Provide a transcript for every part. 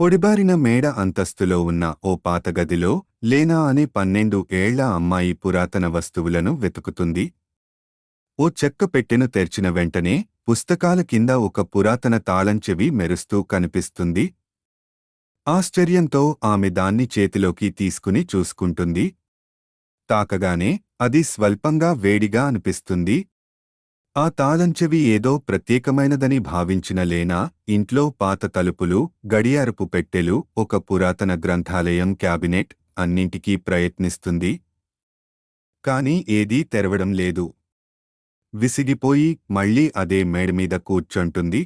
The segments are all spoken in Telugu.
పొడిబారిన మేడ అంతస్తులో ఉన్న ఓ పాతగదిలో లేనా అనే పన్నెండు ఏళ్ళ అమ్మాయి పురాతన వస్తువులను వెతుకుతుంది. ఓ చెక్క పెట్టెను తెరిచిన వెంటనే పుస్తకాల కింద ఒక పురాతన తాళంచెవి మెరుస్తూ కనిపిస్తుంది. ఆశ్చర్యంతో ఆమె దాన్ని చేతిలోకి తీసుకుని చూసుకుంటుంది. తాకగానే అది స్వల్పంగా వేడిగా అనిపిస్తుంది. ఆ తాళంచెవి ఏదో ప్రత్యేకమైనదని భావించిన లేనా ఇంట్లో పాత తలుపులు గడియారపు పెట్టెలు ఒక పురాతన గ్రంథాలయం క్యాబినెట్ అన్నింటికీ ప్రయత్నిస్తుంది. కాని ఏదీ తెరవడం లేదు. విసిగిపోయి మళ్ళీ అదే మేడమీద కూర్చొంటుంది.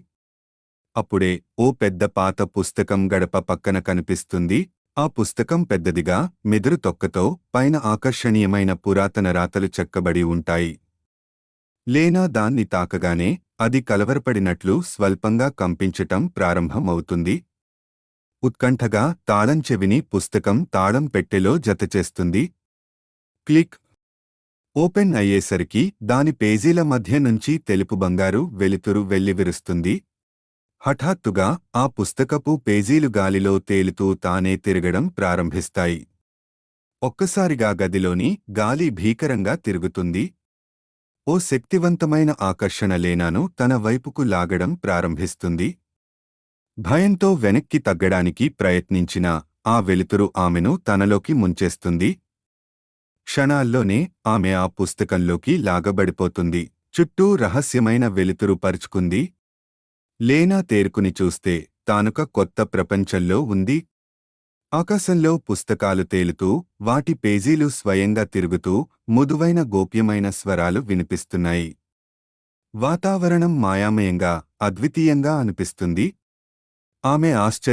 అప్పుడే ఓ పెద్ద పాత పుస్తకం గడప పక్కన కనిపిస్తుంది. ఆ పుస్తకం పెద్దదిగా మెదురు తొక్కతో పైన ఆకర్షణీయమైన పురాతన రాతలు చెక్కబడి ఉంటాయి. లేనా దాన్ని తాకగానే అది కలవరపడినట్లు స్వల్పంగా కంపించటం ప్రారంభమవుతుంది. ఉత్కంఠగా తాళం చెవిని పుస్తకం తాళం పెట్టెలో జతచేస్తుంది క్లిక్. ఓపెన్ అయ్యేసరికి దాని పేజీల మధ్య నుంచి తెలుపు బంగారు వెలుతురు వెల్లివిరుస్తుంది హఠాత్తుగా ఆ పుస్తకపు పేజీలు గాలిలో తేలుతూ తానే తిరగడం ప్రారంభిస్తాయి. ఒక్కసారిగా గదిలోని గాలి భీకరంగా తిరుగుతుంది. ఓ శక్తివంతమైన ఆకర్షణ లేనాను తన వైపుకు లాగడం ప్రారంభిస్తుంది. భయంతో వెనక్కి తగ్గడానికి ప్రయత్నించిన ఆ వెలుతురు ఆమెను తనలోకి ముంచేస్తుంది. క్షణాల్లోనే ఆమె ఆ పుస్తకంలోకి లాగబడిపోతుంది. చుట్టూ రహస్యమైన వెలుతురు పరుచుకుంది. లేనా తేరుకుని చూస్తే తానుక కొత్త ప్రపంచంలో ఉంది. ఆకాశంలో పుస్తకాలు తేలుతూ వాటి పేజీలు స్వయంగా తిరుగుతూ ముదువైన గోప్యమైన స్వరాలు వినిపిస్తున్నాయి. వాతావరణం మాయామయంగా అద్వితీయంగా అనిపిస్తుంది. ఆమె ఆశ్చర్య